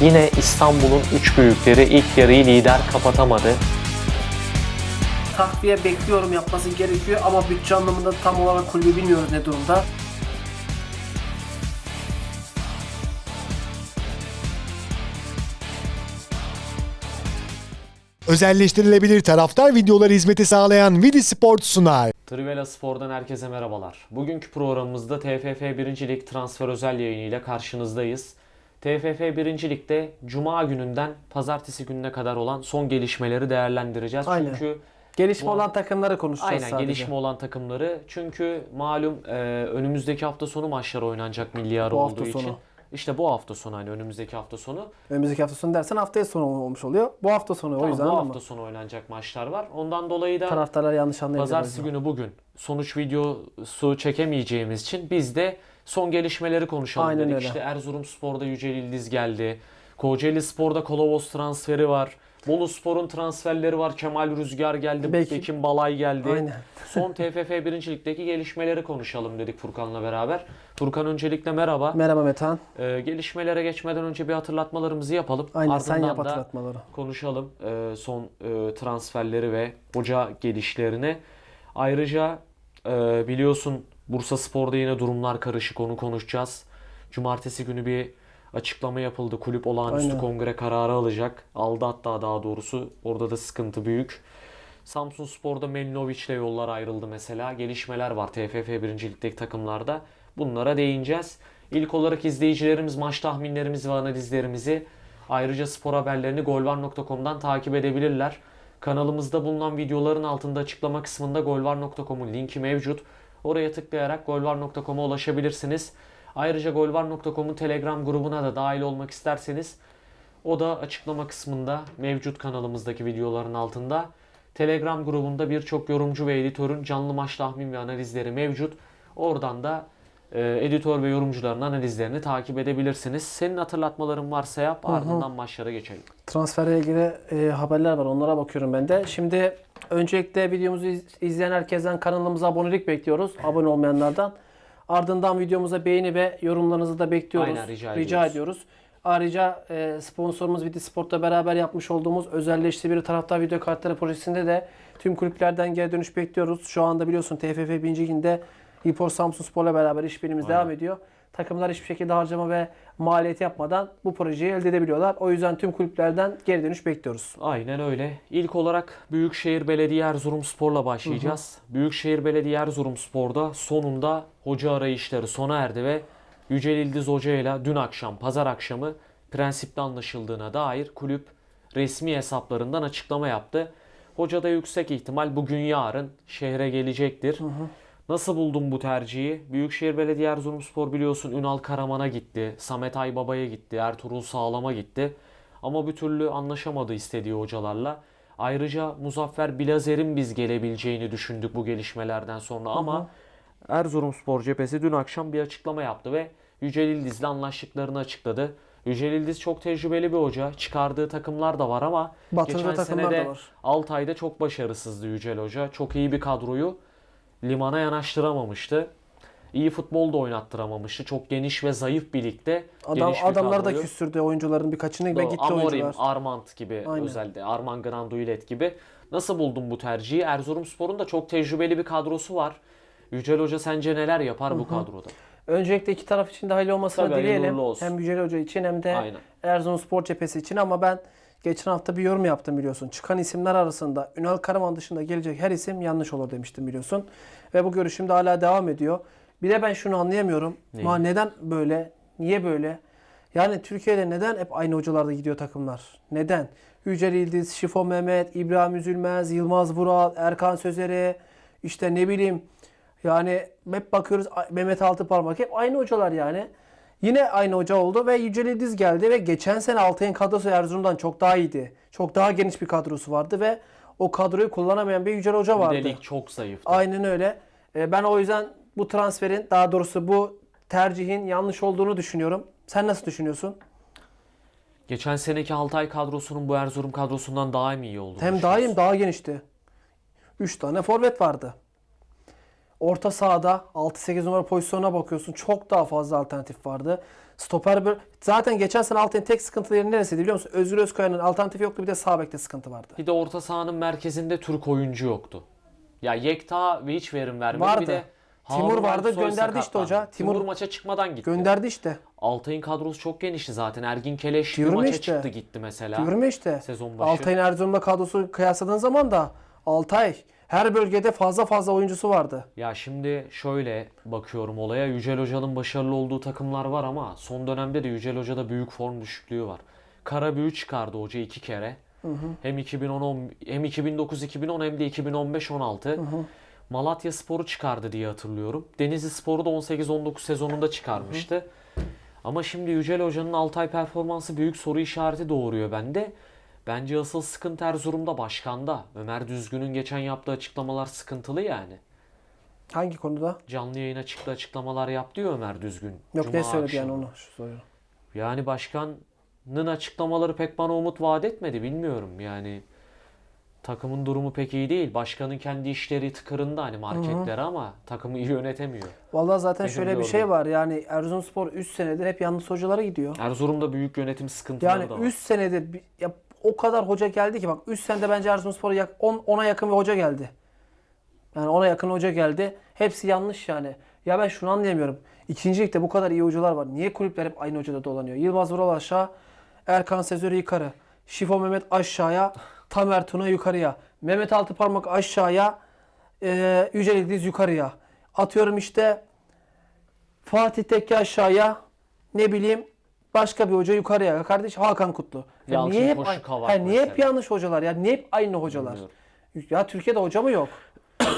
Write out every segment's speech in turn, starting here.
Yine İstanbul'un üç büyükleri ilk yarıyı lider kapatamadı. takviye bekliyorum yapması gerekiyor ama bütçe anlamında tam olarak kulübü bilmiyoruz ne durumda. Özelleştirilebilir taraftar videoları hizmeti sağlayan Vidi Sport sunar. Trivela Spor'dan herkese merhabalar. Bugünkü programımızda TFF 1. Lig transfer özel yayınıyla karşınızdayız. TFF 1. Lig'de Cuma gününden Pazartesi gününe kadar olan son gelişmeleri değerlendireceğiz. Aynen. Çünkü Gelişme Bu- olan takımları konuşacağız aynen sadece. gelişme olan takımları. Çünkü malum e, önümüzdeki hafta sonu maçlar oynanacak milli ara Bu hafta olduğu için. sonu. İşte bu hafta sonu hani önümüzdeki hafta sonu. Önümüzdeki hafta sonu dersen haftaya sonu olmuş oluyor. Bu hafta sonu o Tamam, yüzden bu hafta sonu oynanacak maçlar var. Ondan dolayı da taraftarlar yanlış anlayabilir. Pazartesi günü bugün sonuç videosu çekemeyeceğimiz için biz de son gelişmeleri konuşalım Aynen dedik. öyle. İşte Erzurum Spor'da Yücel İldiz geldi. Kocaeli Spor'da Kolovos transferi var. Bolu Spor'un transferleri var. Kemal Rüzgar geldi. Belki- Bekim Balay geldi. Aynen. Son TFF 1. Lig'deki gelişmeleri konuşalım dedik Furkan'la beraber. Furkan öncelikle merhaba. Merhaba Metan. Ee, gelişmelere geçmeden önce bir hatırlatmalarımızı yapalım. Aynen sen Ardından yap da hatırlatmaları. konuşalım e, son e, transferleri ve hoca gelişlerini. Ayrıca e, biliyorsun Bursa Spor'da yine durumlar karışık onu konuşacağız. Cumartesi günü bir açıklama yapıldı. Kulüp olağanüstü Aynen. kongre kararı alacak. Aldı hatta daha doğrusu. Orada da sıkıntı büyük. Samsun Spor'da Melinovic ile yollar ayrıldı mesela. Gelişmeler var TFF 1. Lig'deki takımlarda. Bunlara değineceğiz. İlk olarak izleyicilerimiz maç tahminlerimizi ve analizlerimizi ayrıca spor haberlerini golvar.com'dan takip edebilirler. Kanalımızda bulunan videoların altında açıklama kısmında golvar.com'un linki mevcut. Oraya tıklayarak golvar.com'a ulaşabilirsiniz. Ayrıca golvar.com'un Telegram grubuna da dahil olmak isterseniz o da açıklama kısmında mevcut kanalımızdaki videoların altında. Telegram grubunda birçok yorumcu ve editörün canlı maç tahmin ve analizleri mevcut. Oradan da editör ve yorumcuların analizlerini takip edebilirsiniz. Senin hatırlatmaların varsa yap ardından maçlara geçelim. Transferle ilgili e, haberler var. Onlara bakıyorum ben de. Şimdi öncelikle videomuzu iz- izleyen herkesten kanalımıza abonelik bekliyoruz. Abone olmayanlardan. Ardından videomuza beğeni ve yorumlarınızı da bekliyoruz. Aynen, rica ediyoruz. ediyoruz. Ayrıca e, sponsorumuz Vidi Sport'la beraber yapmış olduğumuz özelleştirilmiş taraftar video kartları projesinde de tüm kulüplerden geri dönüş bekliyoruz. Şu anda biliyorsun TFF 1. Liginde İpor Samsun Spor'la beraber işbirliğimiz Aynen. devam ediyor. Takımlar hiçbir şekilde harcama ve maliyet yapmadan bu projeyi elde edebiliyorlar. O yüzden tüm kulüplerden geri dönüş bekliyoruz. Aynen öyle. İlk olarak Büyükşehir Belediye Erzurumspor'la başlayacağız. Büyükşehir Belediye Erzurumspor'da sonunda hoca arayışları sona erdi ve Yücel İldiz Hoca ile dün akşam, pazar akşamı prensipte anlaşıldığına dair kulüp resmi hesaplarından açıklama yaptı. Hoca da yüksek ihtimal bugün yarın şehre gelecektir. Nasıl buldun bu tercihi? Büyükşehir Belediye Erzurumspor biliyorsun Ünal Karaman'a gitti, Samet Aybaba'ya gitti, Ertuğrul Sağlam'a gitti. Ama bir türlü anlaşamadı istediği hocalarla. Ayrıca Muzaffer Bilazer'in biz gelebileceğini düşündük bu gelişmelerden sonra ama Erzurumspor cephesi dün akşam bir açıklama yaptı ve Yücel İldiz'le anlaştıklarını açıkladı. Yücel İldiz çok tecrübeli bir hoca. Çıkardığı takımlar da var ama Batırdığı geçen takımlar sene de da var. Altay'da çok başarısızdı Yücel Hoca. Çok iyi bir kadroyu limana yanaştıramamıştı. İyi futbol da oynattıramamıştı. Çok geniş ve zayıf bir ligde Adam, bir adamlar da küstürdü oyuncuların birkaçını ve Doğru. gitti Amorim, oyuncular. Armand gibi Aynen. özellikle. Armand Granduilet gibi. Nasıl buldun bu tercihi? Erzurumspor'un da çok tecrübeli bir kadrosu var. Yücel Hoca sence neler yapar bu kadroda? Öncelikle iki taraf için de hayırlı olmasını Tabii, dileyelim. Hem Yücel Hoca için hem de Aynen. Erzurumspor cephesi için ama ben geçen hafta bir yorum yaptım biliyorsun. Çıkan isimler arasında Ünal Karaman dışında gelecek her isim yanlış olur demiştim biliyorsun. Ve bu görüşüm de hala devam ediyor. Bir de ben şunu anlayamıyorum. Ma neden böyle? Niye böyle? Yani Türkiye'de neden hep aynı hocalarda gidiyor takımlar? Neden? Yücel İldiz, Şifo Mehmet, İbrahim Üzülmez, Yılmaz Vural, Erkan Sözeri, işte ne bileyim yani hep bakıyoruz Mehmet Altıparmak hep aynı hocalar yani. Yine aynı hoca oldu ve Yücel İldiz geldi ve geçen sene Altay'ın kadrosu Erzurum'dan çok daha iyiydi. Çok daha geniş bir kadrosu vardı ve o kadroyu kullanamayan bir Yücel Hoca vardı. de lig çok zayıftı. Aynen öyle. Ee, Ben o yüzden bu transferin daha doğrusu bu tercihin yanlış olduğunu düşünüyorum. Sen nasıl düşünüyorsun? Geçen seneki Altay kadrosunun bu Erzurum kadrosundan daha mı iyi olduğunu Hem daha iyi daha genişti. 3 tane forvet vardı. Orta sahada 6-8 numara pozisyonuna bakıyorsun. Çok daha fazla alternatif vardı. Stoper böyle... Zaten geçen sene Altay'ın tek sıkıntıları neresiydi biliyor musun? Özgür Özkaya'nın alternatifi yoktu bir de sağ bekte sıkıntı vardı. Bir de orta sahanın merkezinde Türk oyuncu yoktu. Ya Yekta ve hiç verim vermedi. Vardı. Bir de Timur Harun vardı, gönderdi işte sakatlandı. hoca. Timur, Timur- maça çıkmadan gitti. Gönderdi işte. Altay'ın kadrosu çok genişti zaten. Ergin Keleş bir Diyorum maça işte. çıktı gitti mesela. Diyorum ya işte. Sezon başı. Altay'ın Erzurum'la kadrosu kıyasladığın zaman da Altay her bölgede fazla fazla oyuncusu vardı. Ya şimdi şöyle bakıyorum olaya. Yücel Hoca'nın başarılı olduğu takımlar var ama son dönemde de Yücel Hoca'da büyük form düşüklüğü var. Karabüyü çıkardı hoca iki kere. Hem 2010 hem 2009-2010 hem de 2015-16. Malatya Sporu çıkardı diye hatırlıyorum. Denizli Sporu da 18-19 sezonunda çıkarmıştı. Ama şimdi Yücel Hoca'nın Altay performansı büyük soru işareti doğuruyor bende. Bence asıl sıkıntı Erzurum'da başkanda. Ömer Düzgün'ün geçen yaptığı açıklamalar sıkıntılı yani. Hangi konuda? Canlı yayına çıktı açıklamalar yaptı ya Ömer Düzgün. Yok Cuma ne söyledi yani akşamı. onu şu soruyorum. Yani başkanın açıklamaları pek bana umut vaat etmedi bilmiyorum yani. Takımın durumu pek iyi değil. Başkanın kendi işleri tıkırında hani marketleri ama takımı iyi yönetemiyor. Vallahi zaten Benim şöyle bir gördüğüm. şey var. Yani Erzurumspor 3 senedir hep yanlış hocalara gidiyor. Erzurum'da büyük yönetim sıkıntıları Yani da var. 3 senedir bir- ya o kadar hoca geldi ki bak 3 senede bence Erzurumspor'a yak- 10 10'a yakın bir hoca geldi. Yani 10'a yakın hoca geldi. Hepsi yanlış yani. Ya ben şunu anlayamıyorum. İkinci ligde bu kadar iyi hocalar var. Niye kulüpler hep aynı hocada dolanıyor? Yılmaz Vural aşağı, Erkan Sezörü yukarı. Şifo Mehmet aşağıya, Tamer Tuna yukarıya. Mehmet Altıparmak aşağıya, e, Yücel İldiz yukarıya. Atıyorum işte Fatih Tekke aşağıya, ne bileyim başka bir hoca yukarıya. Kardeş Hakan Kutlu. Ya Yalçın niye hep, ha, niye hep mesela. yanlış hocalar? Ya niye hep aynı hocalar? Bilmiyorum. Ya Türkiye'de hoca mı yok?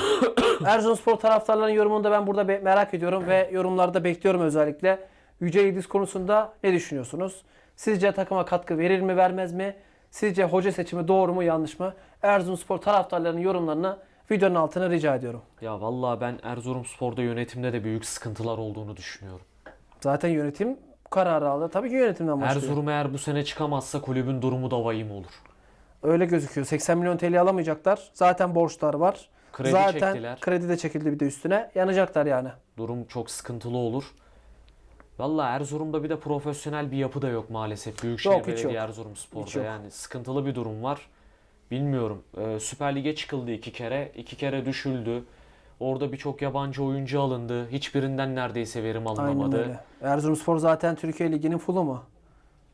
Erzurumspor taraftarlarının yorumunu da ben burada be- merak ediyorum ve yorumlarda bekliyorum özellikle. Yüce İldiz konusunda ne düşünüyorsunuz? Sizce takıma katkı verir mi vermez mi? Sizce hoca seçimi doğru mu yanlış mı? Erzurumspor taraftarlarının yorumlarını videonun altına rica ediyorum. Ya vallahi ben Erzurumspor'da yönetimde de büyük sıkıntılar olduğunu düşünüyorum. Zaten yönetim kararı aldı. Tabii ki yönetimden başlıyor. Erzurum eğer bu sene çıkamazsa kulübün durumu da vahim olur. Öyle gözüküyor. 80 milyon TL alamayacaklar. Zaten borçlar var. Kredi Zaten çektiler. kredi de çekildi bir de üstüne. Yanacaklar yani. Durum çok sıkıntılı olur. Valla Erzurum'da bir de profesyonel bir yapı da yok maalesef. Büyükşehir Yok, Belediye yok. Erzurum Hiç yok. yani sıkıntılı bir durum var. Bilmiyorum. Ee, Süper Lig'e çıkıldı iki kere. iki kere düşüldü. Orada birçok yabancı oyuncu alındı. Hiçbirinden neredeyse verim Aynen alınamadı. öyle. Erzurumspor zaten Türkiye Ligi'nin fulu mu?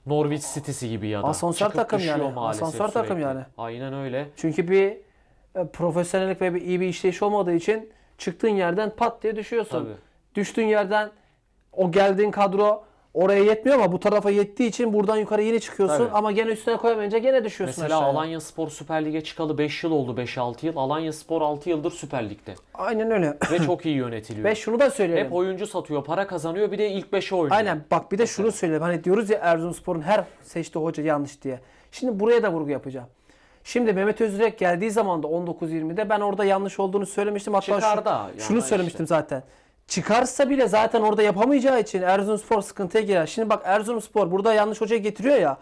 Norwich City'si gibi ya da. Asansör Çıkıp takım düşüyor yani. maalesef Asansör takım sürekli. yani. Aynen öyle. Çünkü bir e, profesyonellik ve bir iyi bir işleyiş olmadığı için çıktığın yerden pat diye düşüyorsun. Tabii. Düştüğün yerden o geldiğin kadro oraya yetmiyor ama bu tarafa yettiği için buradan yukarı yine çıkıyorsun Tabii. ama gene üstüne koyamayınca gene düşüyorsun Mesela aşağıya. Alanya Spor Süper Lig'e çıkalı 5 yıl oldu 5-6 yıl. Alanya Spor 6 yıldır Süper Lig'de. Aynen öyle. Ve çok iyi yönetiliyor. Ve şunu da söyleyelim. Hep oyuncu satıyor, para kazanıyor bir de ilk 5'e oynuyor. Aynen bak bir de şunu söyleyeyim. Hani diyoruz ya Erzurumspor'un her seçtiği hoca yanlış diye. Şimdi buraya da vurgu yapacağım. Şimdi Mehmet Özürek geldiği zaman da 19-20'de ben orada yanlış olduğunu söylemiştim. Hatta şu- Çıkar da yani şunu işte. söylemiştim zaten. Çıkarsa bile zaten orada yapamayacağı için Erzurumspor sıkıntıya girer. Şimdi bak Erzurumspor burada yanlış hocayı getiriyor ya.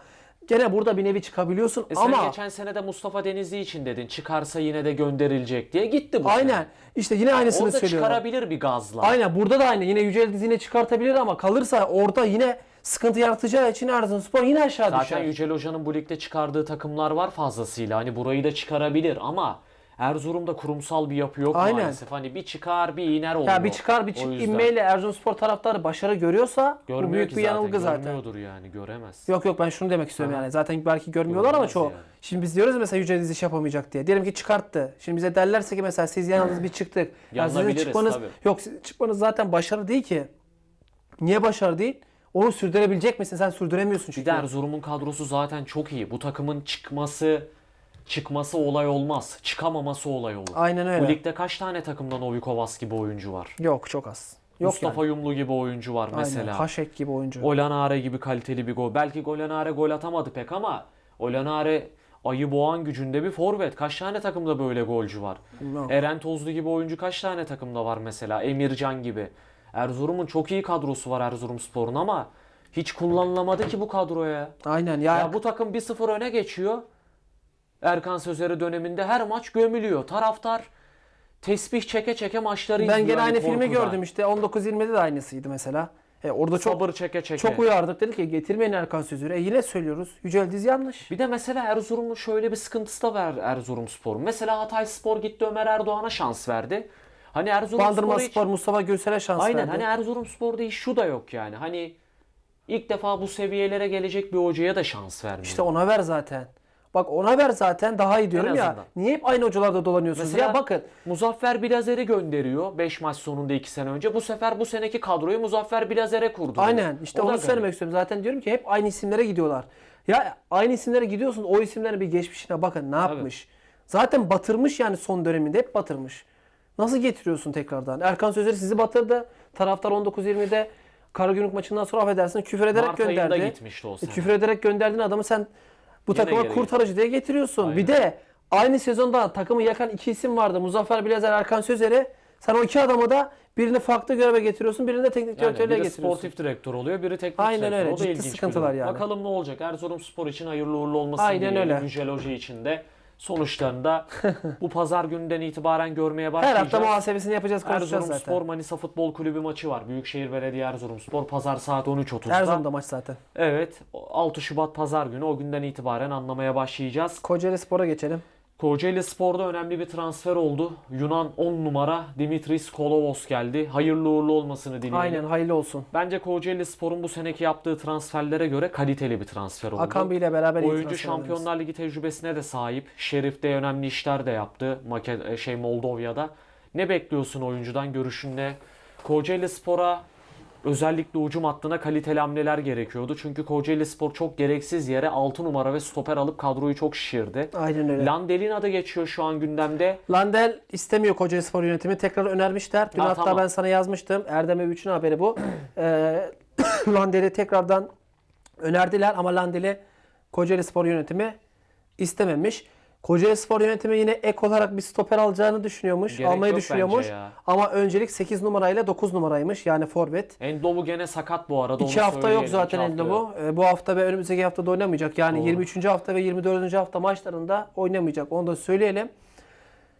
Gene burada bir nevi çıkabiliyorsun E sen ama geçen sene de Mustafa Denizli için dedin. Çıkarsa yine de gönderilecek diye gitti bu sene. aynen işte yine aynısını Orada söylüyorum. çıkarabilir bir gazla. Aynen burada da aynı. Yine Yücel Dizi'ne çıkartabilir ama kalırsa orada yine sıkıntı yaratacağı için Erzurumspor yine aşağı Zaten düşer. Yücel Hoca'nın bu ligde çıkardığı takımlar var fazlasıyla. Hani burayı da çıkarabilir ama Erzurum'da kurumsal bir yapı yok Aynen. maalesef. Hani bir çıkar bir iner oluyor. Ya bir çıkar bir çık inmeyle Erzurumspor taraftarı başarı görüyorsa bu Görmüyor büyük ki bir yanılgı zaten. Görmüyordur yani göremez. Yok yok ben şunu demek istiyorum Aha. yani. Zaten belki görmüyorlar ama Görmez çoğu. yani. Şimdi biz diyoruz mesela Yücel Dizi iş yapamayacak diye. Diyelim ki çıkarttı. Şimdi bize derlerse ki mesela siz yalnız bir çıktık. Ya sizin çıkmanız tabii. yok sizin çıkmanız zaten başarı değil ki. Niye başarı değil? Onu sürdürebilecek misin? Sen sürdüremiyorsun Bir çünkü. de Erzurum'un kadrosu zaten çok iyi. Bu takımın çıkması çıkması olay olmaz. Çıkamaması olay olur. Aynen öyle. Bu ligde kaç tane takımda Novikovas gibi oyuncu var? Yok çok az. Yok Mustafa yani. Yumlu gibi oyuncu var mesela. Aynen. Haşek gibi oyuncu. Olanare gibi kaliteli bir gol. Belki Golanare gol atamadı pek ama Olanare ayı boğan gücünde bir forvet. Kaç tane takımda böyle golcü var? Yok. Eren Tozlu gibi oyuncu kaç tane takımda var mesela? Emircan gibi. Erzurum'un çok iyi kadrosu var Erzurumspor'un ama hiç kullanılamadı ki bu kadroya. Aynen ya. Ya bu takım 1-0 öne geçiyor. Erkan Sözleri döneminde her maç gömülüyor. Taraftar tesbih çeke çeke maçları Ben izliyor. gene hani aynı filmi korkudan. gördüm işte 19-20'de de aynısıydı mesela. E, orada çok Sabır çeke çeke. çok uyardık dedik ki getirmeyin Erkan Sözür'ü. E, yine söylüyoruz. Yücel Diz yanlış. Bir de mesela Erzurum'un şöyle bir sıkıntısı da var Erzurum Spor'un. Mesela Hatay Spor gitti Ömer Erdoğan'a şans verdi. Hani Erzurum Bandırma Spor'u hiç- Spor Mustafa Gülsel'e şans Aynen verdi. hani Erzurum Spor'da hiç şu da yok yani. Hani ilk defa bu seviyelere gelecek bir hocaya da şans vermiyor. İşte ona ver zaten. Bak ona ver zaten daha iyi diyorum ya. azından. Niye hep aynı hocalarda dolanıyorsunuz? Mesela ya bakın Muzaffer Bilazer'i gönderiyor 5 maç sonunda 2 sene önce. Bu sefer bu seneki kadroyu Muzaffer Bilazer'e kurdu. Aynen. İşte O da onu garip. söylemek istiyorum. Zaten diyorum ki hep aynı isimlere gidiyorlar. Ya aynı isimlere gidiyorsun. O isimlerin bir geçmişine bakın ne yapmış. Zaten batırmış yani son döneminde hep batırmış. Nasıl getiriyorsun tekrardan? Erkan Sözer sizi batırdı. Taraftar 19-20'de Karagümrük maçından sonra affedersin küfür ederek Mart ayında gönderdi. gitmişti o E, sene. küfür ederek gönderdiğin adamı sen bu Yine takıma geri kurtarıcı diye getiriyorsun. Aynen. Bir de aynı sezonda takımı yakan iki isim vardı. Muzaffer Bilazer, Erkan Sözer'i. Sen o iki adamı da birini farklı göreve getiriyorsun, birini de teknik Yani direktörlüğe biri getiriyorsun. sportif direktör oluyor, biri teknik Aynen direktör. öyle. O da Ciddi ilginç bir sıkıntılar durum. yani. Bakalım ne olacak? Erzurum Spor için hayırlı uğurlu olmasın Aynen diyelim. öyle. Yücel Hoca için de sonuçlarında bu pazar gününden itibaren görmeye Her başlayacağız. hafta muhasebesini yapacağız, konuşacağız Erzurum zaten. Spor Manisa Futbol Kulübü maçı var. Büyükşehir Belediye Erzurum Spor pazar saat 13.30'da. Erzurum'da maç zaten. Evet 6 Şubat pazar günü o günden itibaren anlamaya başlayacağız. Kocaeli Spor'a geçelim. Kocaeli Spor'da önemli bir transfer oldu. Yunan 10 numara Dimitris Kolovos geldi. Hayırlı uğurlu olmasını dileyelim. Aynen hayırlı olsun. Bence Kocaeli Spor'un bu seneki yaptığı transferlere göre kaliteli bir transfer oldu. Akambi ile beraber iyi Oyuncu. Şampiyonlar Ligi tecrübesine de sahip. Şerif de önemli işler de yaptı Make e, şey Moldova'da. Ne bekliyorsun oyuncudan? Görüşün ne? Kocaeli Spor'a özellikle ucum hattına kaliteli hamleler gerekiyordu. Çünkü Kocaeli Spor çok gereksiz yere 6 numara ve stoper alıp kadroyu çok şişirdi. Aynen öyle. Landel'in adı geçiyor şu an gündemde. Landel istemiyor Kocaeli Spor yönetimi. Tekrar önermişler. Dün Ha, hatta tamam. ben sana yazmıştım. Erdem Övüç'ün haberi bu. Ee, Landel'i tekrardan önerdiler ama Landel'i Kocaeli Spor yönetimi istememiş. Kocaeli Spor yönetimi yine ek olarak bir stoper alacağını düşünüyormuş. Gerek almayı yok düşünüyormuş. bence ya. Ama öncelik 8 numarayla 9 numaraymış. Yani forvet. Endobu gene sakat bu arada. İki onu hafta yok söyleyelim. zaten İki hafta elde yok. bu. Ee, bu hafta ve önümüzdeki hafta da oynamayacak. Yani Doğru. 23. hafta ve 24. hafta maçlarında oynamayacak. Onu da söyleyelim.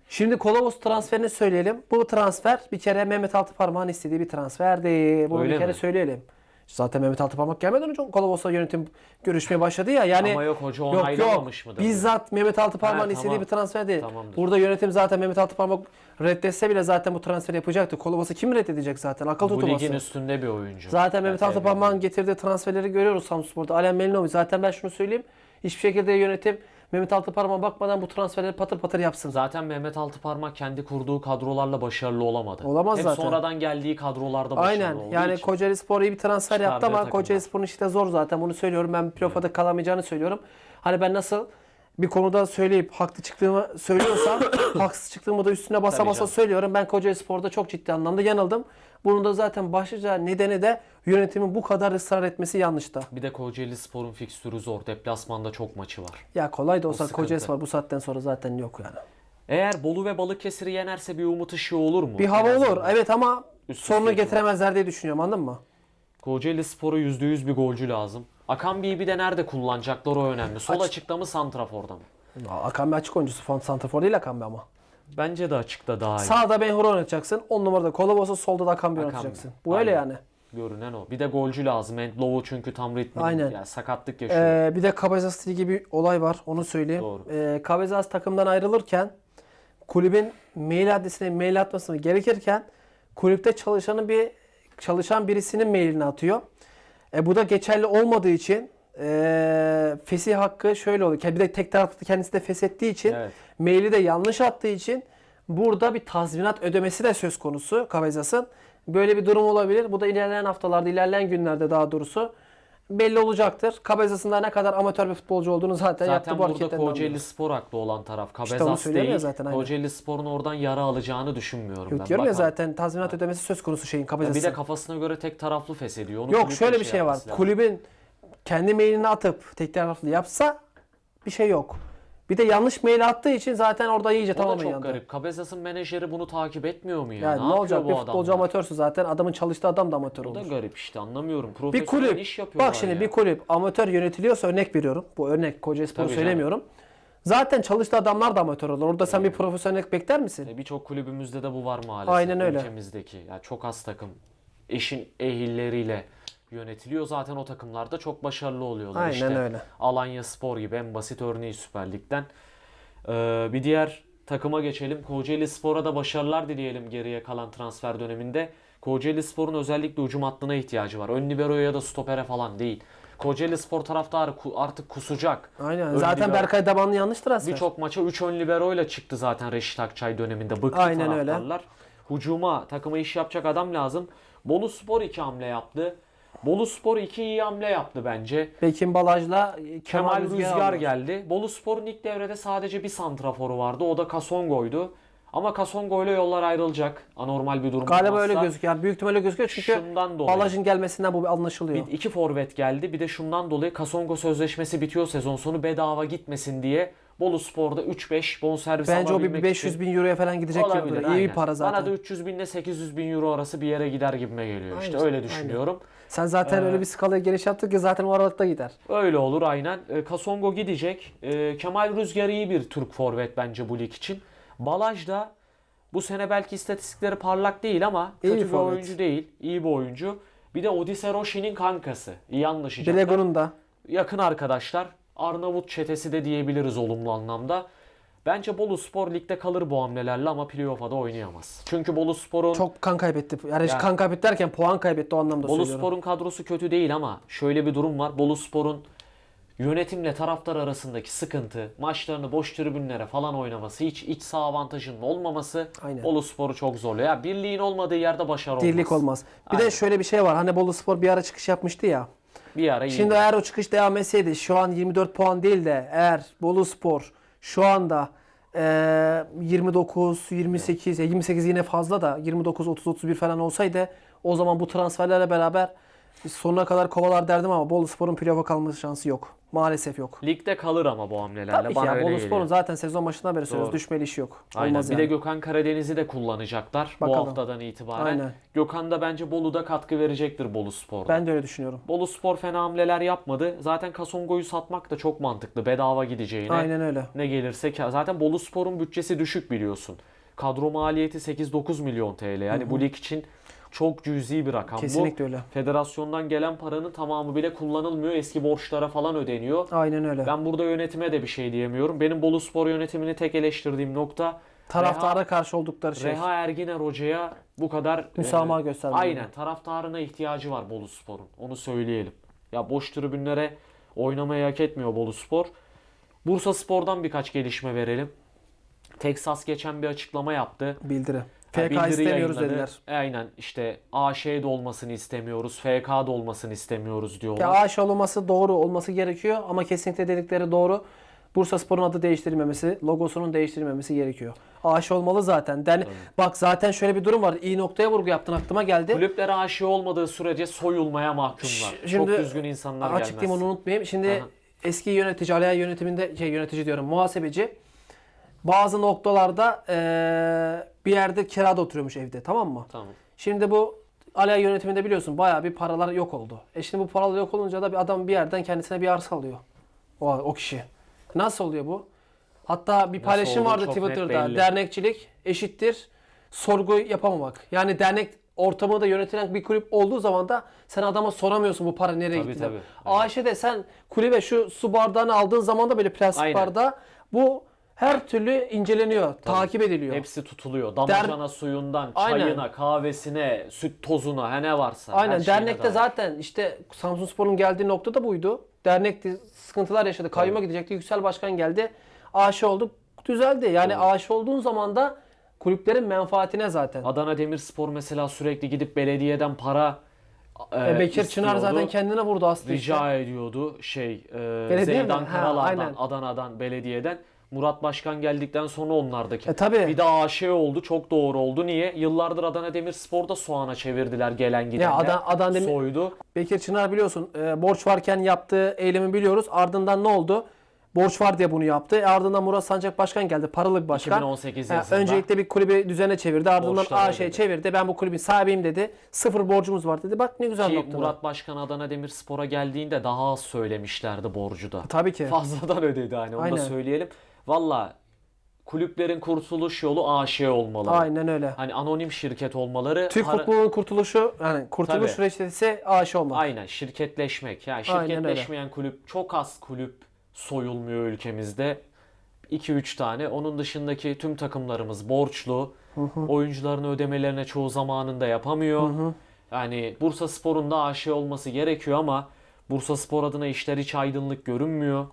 Şimdi Kolovos transferini söyleyelim. Bu transfer bir kere Mehmet Altıparmak'ın istediği bir transfer değil. Bunu Öyle bir kere mi? söyleyelim. Zaten Mehmet Altıparmak gelmeden önce Kolovos'la yönetim görüşmeye başladı ya. Yani Ama yok hoca Yok onaylamamış yok. mıdır? Bizzat Mehmet Altıparmak'ın Ha, istediği tamam. bir transfer değil. Tamamdır. Burada yönetim zaten Mehmet Altıparmak reddetse bile zaten bu transferi yapacaktı. Kolovos'u kim reddedecek zaten? Akıl Bu tutulması. ligin üstünde bir oyuncu. Zaten Mehmet Zaten Altıparmak'ın getirdiği transferleri görüyoruz Samsunspor'da. Alen Melinovic. Zaten ben şunu söyleyeyim. Hiçbir şekilde yönetim Mehmet Altıparmak'a bakmadan bu transferleri patır patır yapsın. Zaten Mehmet Altıparmak kendi kurduğu kadrolarla başarılı olamadı. Olamaz Hep zaten. sonradan geldiği kadrolarda başarılı Aynen. olduğu Yani için. Kocaeli Spor iyi bir transfer yaptı ama takımlar. Kocaeli Spor'un işi de zor zaten. Bunu söylüyorum. Ben playoff'a kalamayacağını söylüyorum. Hani ben nasıl bir konuda söyleyip haklı çıktığımı söylüyorsam haksız çıktığımı da üstüne basa Tabii basa canım. söylüyorum. Ben Kocaeli Spor'da çok ciddi anlamda yanıldım. Bunun da zaten başlıca nedeni de yönetimin bu kadar ısrar etmesi yanlıştı. Bir de Kocaeli Spor'un fikstürü zor. Deplasmanda çok maçı var. Ya kolay da olsa. Kocaeli Spor bu saatten sonra zaten yok yani. Eğer Bolu ve Balıkesir'i yenerse bir umut ışığı olur mu? Bir hava olur. Evet ama Üst iki getiremezler diye düşünüyorum anladın mı? Kocaeli Spor'a %100 bir golcü lazım. Akambi'yi bir de nerede kullanacaklar o önemli. Sol Aç- açıkta mı Santrafor'da mı? Akambi açık oyuncusu. Santrafor değil Akambi ama. Bence de açıkta daha iyi. Sağda Benhur oynatacaksın. 10 numarada Kolovos'u solda da Akambi Akambi. oynatacaksın. Bu öyle Aynen. yani. Görünen o. Bir de golcü lazım. Endlovo çünkü tam ritmi. Aynen. Yani sakatlık yaşıyor. Ee, bir de Kabezas Ligi bir olay var. Onu söyleyeyim. Doğru. Ee, Kabezas takımdan ayrılırken kulübün mail adresine mail atması gerekirken kulüpte çalışanın bir çalışan birisinin mailini atıyor. E, bu da geçerli olmadığı için e, fesih hakkı şöyle oluyor. Bir de tek taraflı kendisi de feshettiği için Evet. maili de yanlış attığı için burada bir tazminat ödemesi de söz konusu Kabezas'ın. Böyle bir durum olabilir. Bu da ilerleyen haftalarda, ilerleyen günlerde daha doğrusu belli olacaktır. Kabezas'ın da ne kadar amatör bir futbolcu olduğunu zaten, yaptı Zaten bu burada hareketten Kocaeli anlıyoruz. Spor haklı olan taraf. Kabezas ya değil. zaten, aynen. Kocaeli Spor'un oradan yara alacağını düşünmüyorum ben. Yok diyorum ya Bakalım. zaten tazminat ödemesi söz konusu şeyin Ya Kabezas'ın. bir de kafasına göre tek taraflı feshediyor. Onu Yok şöyle bir şey var. yapması lazım. Kulübün kendi mailini atıp tek taraflı yapsa bir şey yok. Bir de yanlış mail attığı için zaten orada iyice O da tamamen çok yandı. garip. Kabezas'ın menajeri bunu takip etmüyor mu ya? Yani ne, yapıyor olacak? bu Bir adamlar? futbolcu amatörsü zaten. Adamın çalıştığı adam da amatör O da olur. garip işte anlamıyorum. Bir Profesyonel kulüp, iş yapıyorlar bak şimdi ya. bir kulüp amatör yönetiliyorsa örnek veriyorum. Bu örnek Kocaeli Spor'u Tabii söylemiyorum. Zaten çalıştığı adamlar da amatör olur. Orada sen bir profesyonellik bekler misin? E, Birçok kulübümüzde de bu var maalesef. Aynen öyle. Ülkemizdeki. Yani çok az takım eşin ehilleriyle yönetiliyor. Zaten o takımlarda çok başarılı oluyorlar. Aynen işte. öyle. Alanya Spor gibi en basit örneği Süper Lig'den. Ee, bir diğer takıma geçelim. Kocaeli Spor'a da başarılar dileyelim geriye kalan transfer döneminde. Kocaeli Spor'un özellikle hücum hattına ihtiyacı var. Ön liberoya ya da stopere falan değil. Kocaeli Spor taraftarı artık kusacak. Aynen. Ön Zaten libero- Berkay Dabanlı yanlış transfer. Birçok maça 3 ön liberoyla çıktı zaten Reşit Akçay döneminde. Bıktı Aynen öyle. taraftarlar. Hücuma, takıma iş yapacak adam lazım. Bolu Spor 2 hamle yaptı. Bolu Spor 2 iyi hamle yaptı bence. Bekim Balaj'la Kemal, Kemal Rüzgar, Rüzgar geldi. Bolu Spor'un ilk devrede sadece bir santraforu vardı. O da Kasongo'ydu. Ama Kasongo ile yollar ayrılacak. Anormal bir durum Galiba olmazsa. öyle gözüküyor. Yani büyük ihtimalle gözüküyor çünkü Şundan dolayı. Balaj'ın gelmesinden bu anlaşılıyor. Bir, iki forvet geldi. Bir de şundan dolayı Kasongo sözleşmesi bitiyor sezon sonu bedava gitmesin diye Bolu Spor'da 3-5 bonservis Bence o bir alabilmek 500 için- bin euroya falan gidecek gibi duruyor. İyi bir para zaten. Bana da 300 bin ile 800 bin euro arası bir yere gider gibime geliyor. İşte Aynen, öyle aynen. Sen zaten Ee, öyle bir skalaya geliş yaptık ki zaten o aralıkta gider. Öyle olur aynen. E, Kasongo gidecek. E, Kemal Rüzgar iyi bir Türk forvet bence bu lig için. Balaj da bu sene belki istatistikleri parlak değil ama İyi kötü bir bir, forvet. oyuncu değil. İyi bir oyuncu. Bir de Odise Roshi'nin kankası. İyi anlaşacaklar. Delego'nun da. Yakın arkadaşlar. Arnavut çetesi de diyebiliriz olumlu anlamda. Bence Bolu Spor ligde kalır bu hamlelerle ama playoff'a da oynayamaz. Çünkü Bolu Spor'un Çok kan kaybetti. Yani, Yani- kan kaybetti derken puan kaybetti o anlamda Bolu söylüyorum. Spor'un kadrosu kötü değil ama şöyle bir durum var. Bolu Spor'un yönetimle taraftar arasındaki sıkıntı, maçlarını boş tribünlere falan oynaması, hiç iç saha avantajının olmaması Aynen. Bolu Spor'u çok zorluyor. Ya birliğin olmadığı yerde başarı olmaz. Dirlik olmaz. Bir Aynen. de şöyle bir şey var. Hani Bolu Spor bir ara çıkış yapmıştı ya. Bir ara. Şimdi eğer o çıkış devam etseydi şu an 24 puan değil de eğer Bolu Spor şu anda eee 29, 28, ya 28 yine fazla da 29, 30, 31 falan olsaydı o zaman bu transferlerle beraber sonuna kadar kovalar derdim ama Bolu Spor'un playoff'a kalma şansı yok. Maalesef yok. Ligde kalır ama bu hamlelerle. Tabii ki Bana ya öyle Bolu geliyor. Spor'un zaten sezon başından beri söylüyoruz Doğru. düşmeli işi yok. Aynen. Olmaz bir yani. de Gökhan Karadeniz'i de kullanacaklar bu Bakalım. haftadan itibaren. Aynen. Gökhan da bence Bolu'da katkı verecektir Bolu Spor'da. Ben de öyle düşünüyorum. Bolu Spor fena hamleler yapmadı. Zaten Kasongo'yu satmak da çok mantıklı. Bedava gideceğine. Aynen öyle. Ne gelirse ka- zaten Bolu Spor'un bütçesi düşük biliyorsun. Kadro maliyeti 8-9 milyon TL. Yani bu lig için çok cüzi bir rakam Kesinlikle bu. öyle. Federasyondan gelen paranın tamamı bile kullanılmıyor. Eski borçlara falan ödeniyor. Aynen öyle. Ben burada yönetime de bir şey diyemiyorum. Benim Bolu Spor yönetimini tek eleştirdiğim nokta Taraftara Reha, karşı oldukları şey. Reha Erginer Hoca'ya bu kadar Müsamaha e, göstermiyor. Aynen. Taraftarına ihtiyacı var Bolu Spor'un. Onu söyleyelim. Ya boş tribünlere oynamayı hak etmiyor Bolu Spor. Bursa Spor'dan birkaç gelişme verelim. Texas geçen bir açıklama yaptı. Bildiri. FK bildiri istemiyoruz yayınladı. dediler. Aynen işte AŞ'de olmasını istemiyoruz, FK'da olmasını istemiyoruz diyorlar. Ya AŞ olması doğru olması gerekiyor ama kesinlikle dedikleri doğru. Bursa Spor'un adı değiştirilmemesi, logosunun değiştirilmemesi gerekiyor. AŞ olmalı zaten. Den bak zaten şöyle bir durum var. İyi noktaya vurgu yaptın aklıma geldi. Kulüpler AŞ olmadığı sürece soyulmaya mahkumlar. Ş- Çok düzgün insanlar Açıklayayım gelmez. onu unutmayayım. Şimdi Aha. eski yönetici, Alaya yönetiminde, şey yönetici diyorum, muhasebeci bazı noktalarda eee, bir yerde kirada oturuyormuş evde tamam mı? Tamam. Şimdi bu Alaya yönetiminde biliyorsun bayağı bir paralar yok oldu. E şimdi bu paralar yok olunca da bir adam bir yerden kendisine bir arsa alıyor. O, o kişi. Nasıl oluyor bu? Hatta bir paylaşım olduğu vardı çok net Twitter'da. belli. Dernekçilik eşittir sorgu yapamamak. Yani dernek ortamında yönetilen bir kulüp olduğu zaman da sen adama soramıyorsun bu para nereye Tabii, gitti. diye. tabii. Aynen. AŞ'de sen kulübe şu su bardağını aldığın zaman da böyle plastik Aynen. bardağı bu her türlü inceleniyor, takip ediliyor. Hepsi tutuluyor. Damacana suyundan, Aynen. çayına, kahvesine, süt tozuna, he ne varsa. her Aynen şeyine dernekte dair. zaten işte Samsun Spor'un geldiği nokta da buydu. Dernekte sıkıntılar yaşadı. Kayyuma gidecekti. Yüksel Başkan geldi. AŞ oldu. Düzeldi. Yani AŞ olduğun zaman da kulüplerin menfaatine zaten. Adana Demirspor mesela sürekli gidip belediyeden para e, E, Bekir Çınar istiyordu. zaten kendine vurdu aslında işte. rica ediyordu şey e, Belediye Zeydan? Ha, Karalar'dan, aynen. Adana'dan, belediyeden. Murat Başkan geldikten sonra onlardaki. E, tabii. Bir de AŞ oldu. Çok doğru oldu. Niye? Yıllardır Adana Demirspor'da soğana çevirdiler gelen gidenler. Adana- Adana Demir- Soydu. Bekir Çınar biliyorsun e, borç varken yaptığı eylemi biliyoruz. Ardından ne oldu? Borç var diye bunu yaptı. E, ardından Murat Sancak Başkan geldi. Paralı bir başkan. 2018 Ha, yazında. öncelikle bir kulübü düzene çevirdi. Ardından AŞ'ye çevirdi. Ben bu kulübün sahibiyim dedi. Sıfır borcumuz var dedi. Bak ne güzel Ki nokta. Murat Başkan Adana Demirspor'a geldiğinde daha az söylemişlerdi borcu da. Tabii ki. Fazladan ödedi hani onu Aynen. da söyleyelim. Valla kulüplerin kurtuluş yolu AŞ olmaları. Aynen öyle. Hani anonim şirket olmaları. Türk para- futbolunun kurtuluşu yani kurtuluş Tabii. reçetesi aşı olmak. Aynen şirketleşmek. Yani şirketleşmeyen kulüp çok az kulüp soyulmuyor ülkemizde. 2-3 tane. Onun dışındaki tüm takımlarımız borçlu. Oyuncuların ödemelerine çoğu zamanında yapamıyor. Yani Bursa Spor'un da AŞ olması gerekiyor ama Bursa Spor adına işler hiç aydınlık görünmüyor.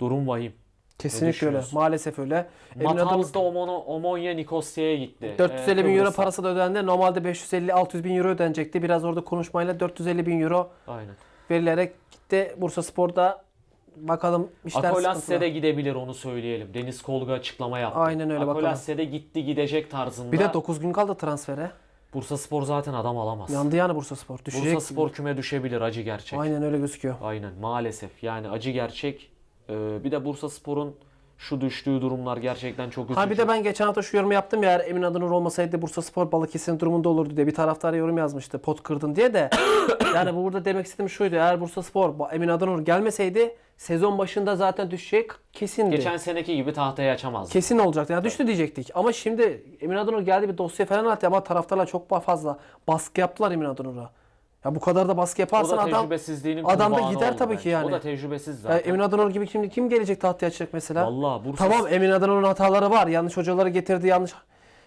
Durum vahim. Kesinlikle öyle. Maalesef öyle. Matals'da Omono, Omonia Nikosya'ya gitti. 450 Ee, bin euro Kıbrıs'a. parası da ödendi. Normalde 550-600 bin euro ödenecekti. Biraz orada konuşmayla 450 bin euro Aynen. verilerek gitti. Bursa Spor'da bakalım işler Akolasse'de sıkıntılı. gidebilir onu söyleyelim. Deniz Kolga açıklama yaptı. Aynen öyle, bakalım. Akolasse'de gitti gidecek tarzında. Bir de 9 gün kaldı transfere. Bursa Spor zaten adam alamaz. Yandı yani Bursa Spor. Düşecek. Bursa Spor küme düşebilir acı gerçek. Aynen öyle gözüküyor. Aynen maalesef yani acı gerçek. Ee, bir de Bursa Spor'un şu düştüğü durumlar gerçekten çok üzücü. Ha bir de ben geçen hafta şu yorumu yaptım ya eğer Emin Adınur olmasaydı Bursa Spor Balıkesir'in durumunda olurdu diye bir taraftar yorum yazmıştı. Pot kırdın diye de. yani burada demek istediğim şuydu. Eğer Bursa Spor Emin Adınur gelmeseydi sezon başında zaten düşecek kesindi. Geçen seneki gibi tahtayı açamazdı. Kesin olacaktı. Yani düştü diyecektik. Ama şimdi Emin Adınur geldi bir dosya falan attı ama taraftarlar çok fazla baskı yaptılar Emin Adınur'a. Ya bu kadar da baskı o yaparsan da adam tecrübesizliğinin adam da kurbanı gider oldu tabii ki bence. yani. O da tecrübesiz Ya zaten. Emin Adınur gibi şimdi kim gelecek tahtaya açacak mesela? Vallahi Bursa Tamam Emin Adınur'un hataları var. Yanlış hocaları getirdi, yanlış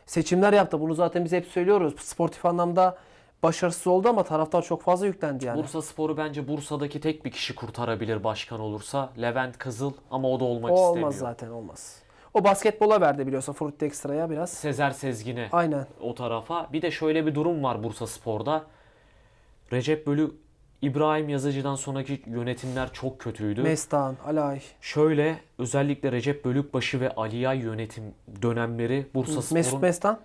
seçimler yaptı. Bunu zaten biz hep söylüyoruz. Sportif anlamda başarısız oldu ama taraftar çok fazla yüklendi yani. Bursa Spor'u bence Bursa'daki tek bir kişi kurtarabilir başkan olursa. Levent Kızıl ama o da olmak o istemiyor. olmaz zaten olmaz. O basketbola verdi biliyorsun Fruit Extra'ya biraz. Sezer Sezgin'e Aynen. o tarafa. Bir de şöyle bir durum var Bursa Spor'da. Recep Bölük İbrahim Yazıcı'dan sonraki yönetimler çok kötüydü. Mestan, Alay, Şöyle özellikle Recep Bölükbaşı ve Aliyay yönetim dönemleri Bursa Mesut Spor'un Mestan.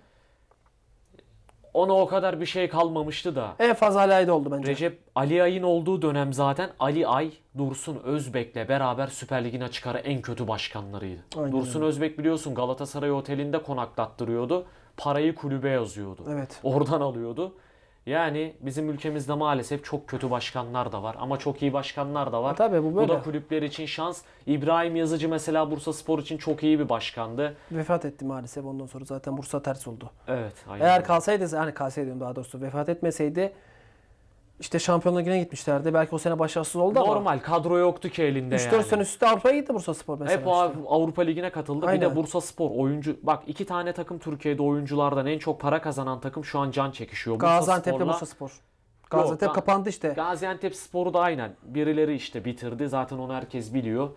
ona o kadar bir şey kalmamıştı da. En fazla Alay'da oldu bence. Recep Ali Ay'ın olduğu dönem zaten Ali Ay, Dursun Özbek'le beraber Süper Lig'in açık ara en kötü başkanlarıydı. Aynen Dursun Özbek biliyorsun Galatasaray Oteli'nde konaklattırıyordu. Parayı kulübe yazıyordu. Evet. Oradan alıyordu. Yani bizim ülkemizde maalesef çok kötü başkanlar da var ama çok iyi başkanlar da var. Ha, tabii, bu böyle. da kulüpler için şans. İbrahim Yazıcı mesela Bursa Spor için çok iyi bir başkandı. Vefat etti maalesef. Ondan sonra zaten Bursa ters oldu. Evet. aynen Eğer kalsaydı, hani kalsaydı daha doğrusu vefat etmeseydi işte Şampiyonlar Ligi'ne gitmişlerdi. Belki o sene başarısız oldu ama Normal kadro yoktu ki elinde 3-4 yani. sene üstte Avrupa'ya gitti Bursa Spor mesela. Hep işte. Avrupa Ligi'ne katıldı. Bir Aynen. de Bursa Spor oyuncu. Bak iki tane takım Türkiye'de oyunculardan en çok para kazanan takım şu an can çekişiyor. Bursa Gaziantep'le Spor'la- Bursa Spor. Gaziantep Ga- kapandı işte. Gaziantep Spor'u da aynen. Birileri işte bitirdi. Zaten onu herkes biliyor.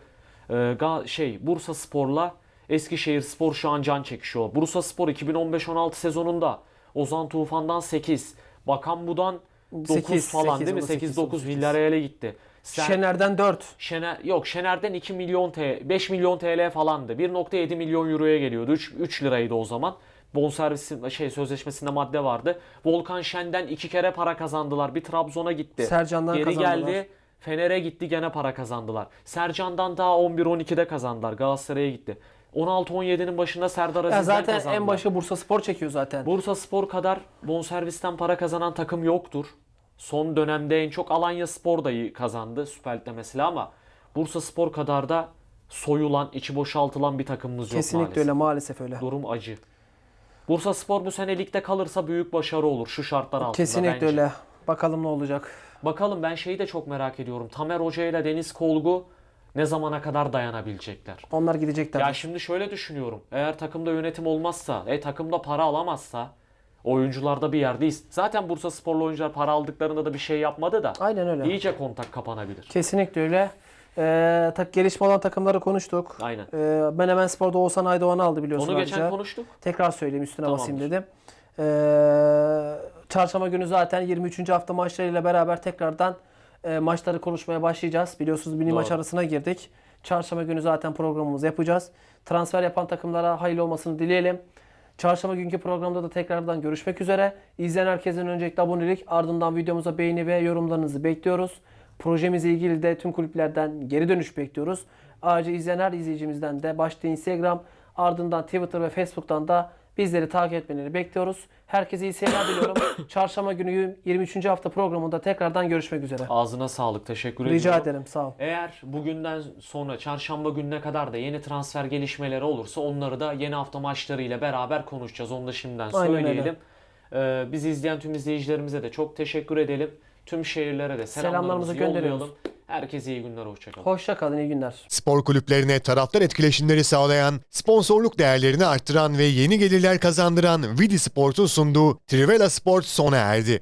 Ee, şey Bursa Spor'la Eskişehir Spor şu an can çekişiyor. Bursa Spor 2015-16 sezonunda Ozan Tufan'dan 8, Bakan Bu'dan 9 Sekiz, falan sekiz, değil mi? o da sekiz, 8-9 sekiz. Villarreal'e gitti. Sen- Şener'den 4. Şener yok Şener'den 2 milyon TL 5 milyon TL falandı. 1.7 milyon euroya geliyordu. 3, 3 liraydı o zaman. Bonservis şey sözleşmesinde madde vardı. Volkan Şen'den iki kere para kazandılar. Bir Trabzon'a gitti. Sercan'dan Geri kazandılar. geldi. Fener'e gitti gene para kazandılar. Sercan'dan daha 11-12'de kazandılar. Galatasaray'a gitti. 16-17'nin başında Serdar Aziz'den Ya zaten en başı Bursa Spor çekiyor zaten. Bursa Spor kadar bonservisten para kazanan takım yoktur. Son dönemde en çok Alanya Spor da kazandı Süper Lig'de mesela ama Bursa Spor kadar da soyulan, içi boşaltılan bir takımımız yok Kesinlikle maalesef. öyle maalesef öyle. Durum acı. Bursa Spor bu sene ligde kalırsa büyük başarı olur şu şartlar altında Kesinlikle bence. öyle. Bakalım ne olacak. Bakalım ben şeyi de çok merak ediyorum. Tamer Hoca ile Deniz Kolgu ne zamana kadar dayanabilecekler? Onlar gidecekler. Ya şimdi şöyle düşünüyorum. Eğer takımda yönetim olmazsa, e takımda para alamazsa oyuncularda bir yerdeyiz. Zaten Bursa Sporlu oyuncular para aldıklarında da bir şey yapmadı da. Aynen öyle. İyice kontak kapanabilir. Kesinlikle öyle. Ee, tak gelişme olan takımları konuştuk. Aynen. Ee, Menemen Spor'da Oğuzhan Aydoğan'ı aldı biliyorsun Onu geçen ayrıca. konuştuk. Tekrar söyleyeyim üstüne Tamamdır. basayım dedim. Ee, çarşamba günü zaten 23. hafta maçlarıyla beraber tekrardan e, maçları konuşmaya başlayacağız. Biliyorsunuz mini Doğru. maç arasına girdik. Çarşamba günü zaten programımızı yapacağız. Transfer yapan takımlara hayırlı olmasını dileyelim. Çarşamba günkü programda da tekrardan görüşmek üzere. İzleyen herkesten öncelikle abonelik ardından videomuza beğeni ve yorumlarınızı bekliyoruz. Projemizle ilgili de tüm kulüplerden geri dönüş bekliyoruz. Ayrıca izleyen her izleyicimizden de başta Instagram ardından Twitter ve Facebook'tan da Bizleri takip etmelerini bekliyoruz. Herkese iyi seyirler diliyorum. Çarşamba günü 23. hafta programında tekrardan görüşmek üzere. Ağzına sağlık. Teşekkür ediyorum. Rica ederim. Sağ ol. Eğer bugünden sonra çarşamba gününe kadar da yeni transfer gelişmeleri olursa onları da yeni hafta maçlarıyla beraber konuşacağız. Onu da şimdiden Aynen öyle. söyleyelim. Ee, bizi izleyen tüm izleyicilerimize de çok teşekkür edelim. Tüm şehirlere de selamlarımızı Selamlarımızı gönderiyoruz. Herkese iyi günler, hoşçakalın. Hoşça kalın. iyi günler. Spor kulüplerine taraftar etkileşimleri sağlayan, sponsorluk değerlerini arttıran ve yeni gelirler kazandıran Vidi Sport'un sunduğu Trivela Sport sona erdi.